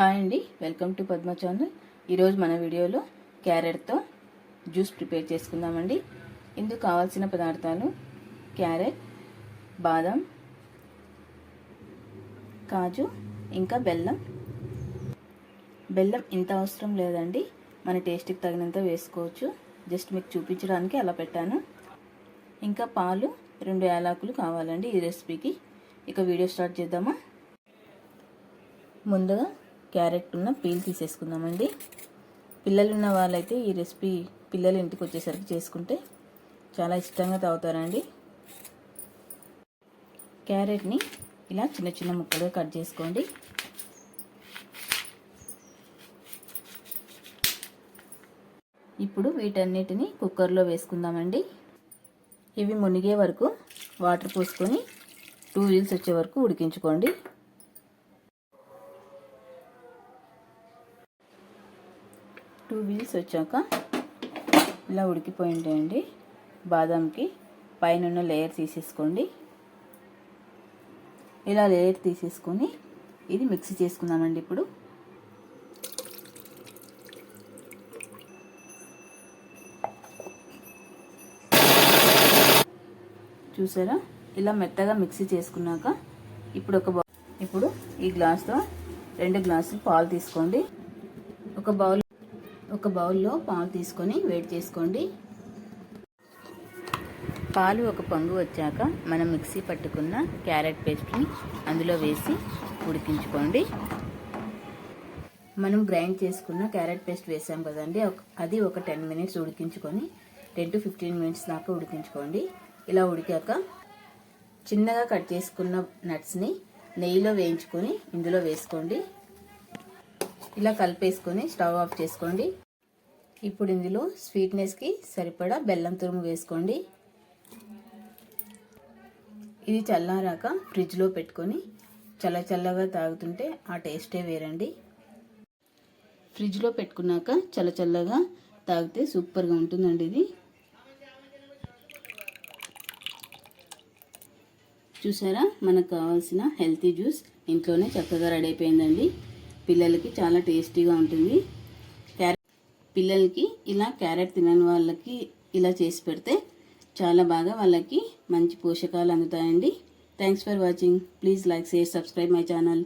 Hi అండి. Welcome to Padma channel. ఈరోజు మన వీడియోలో క్యారెట్తో జ్యూస్ ప్రిపేర్ చేసుకుందామండి. ఇందుకు కావాల్సిన పదార్థాలు క్యారెట్ బాదం కాజు ఇంకా బెల్లం. బెల్లం ఇంత అవసరం లేదండి. మన టేస్ట్కి తగినంత వేసుకోవచ్చు. జస్ట్ మీకు చూపించడానికి అలా పెట్టాను. ఇంకా పాలు రెండు యాలకులు కావాలండి ఈ రెసిపీకి. ఇక వీడియో స్టార్ట్ చేద్దామా? ముందుగా క్యారెట్ ఉన్న పీల్ తీసేసుకుందామండి. పిల్లలు ఉన్న వాళ్ళైతే ఈ రెసిపీ పిల్లలు ఇంటికి వచ్చేసరికి చేసుకుంటే చాలా ఇష్టంగా తాగుతారండి. క్యారెట్ని ఇలా చిన్న చిన్న ముక్కలుగా కట్ చేసుకోండి. ఇప్పుడు వీటన్నిటిని కుక్కర్లో వేసుకుందామండి. ఇవి మునిగే వరకు వాటర్ పోసుకొని టూ వీల్స్ వచ్చే వరకు ఉడికించుకోండి. టూ వీల్స్ వచ్చాక ఇలా ఉడికిపోయి ఉంటాయండి బాదంకి పైన లేయర్ తీసేసుకోండి. ఇలా లేయర్ తీసేసుకొని ఇది మిక్సీ చేసుకుందామండి ఇప్పుడు. చూసారా? ఇలా మెత్తగా మిక్సీ చేసుకున్నాక ఇప్పుడు ఒక ఇప్పుడు ఈ గ్లాస్తో రెండు గ్లాసులు పాలు తీసుకోండి. ఒక బౌల్ ఒక బౌల్లో పాలు తీసుకొని వేడి చేసుకోండి. పాలు ఒక పొంగు వచ్చాక మనం మిక్సీ పట్టుకున్న క్యారెట్ పేస్ట్ని అందులో వేసి ఉడికించుకోండి. మనం గ్రైండ్ చేసుకున్న క్యారెట్ పేస్ట్ వేసాం కదండి అది ఒక టెన్ మినిట్స్ ఉడికించుకొని టెన్ టు ఫిఫ్టీన్ మినిట్స్ దాకా ఉడికించుకోండి. ఇలా ఉడికాక చిన్నగా కట్ చేసుకున్న నట్స్ని నెయ్యిలో వేయించుకొని ఇందులో వేసుకోండి. ఇలా కలిపేసుకొని స్టవ్ ఆఫ్ చేసుకోండి. ఇప్పుడు ఇందులో స్వీట్నెస్కి సరిపడా బెల్లం తురుము వేసుకోండి. ఇది చల్లారాక ఫ్రిడ్జ్లో పెట్టుకొని చల్ల చల్లగా తాగుతుంటే ఆ టేస్టే వేరండి. ఫ్రిడ్జ్లో పెట్టుకున్నాక చల్ల చల్లగా తాగితే సూపర్గా ఉంటుందండి ఇది. చూసారా? మనకు కావాల్సిన హెల్తీ జ్యూస్ ఇంట్లోనే చక్కగా రెడీ అయిపోయిందండి. పిల్లలకి చాలా టేస్టీగా ఉంటుంది. క్యారెట్ పిల్లలకి ఇలా క్యారెట్ తినని వాళ్ళకి ఇలా చేసి పెడితే చాలా బాగా వాళ్ళకి మంచి పోషకాలు అందుతాయండి. Thanks for watching please like share subscribe my channel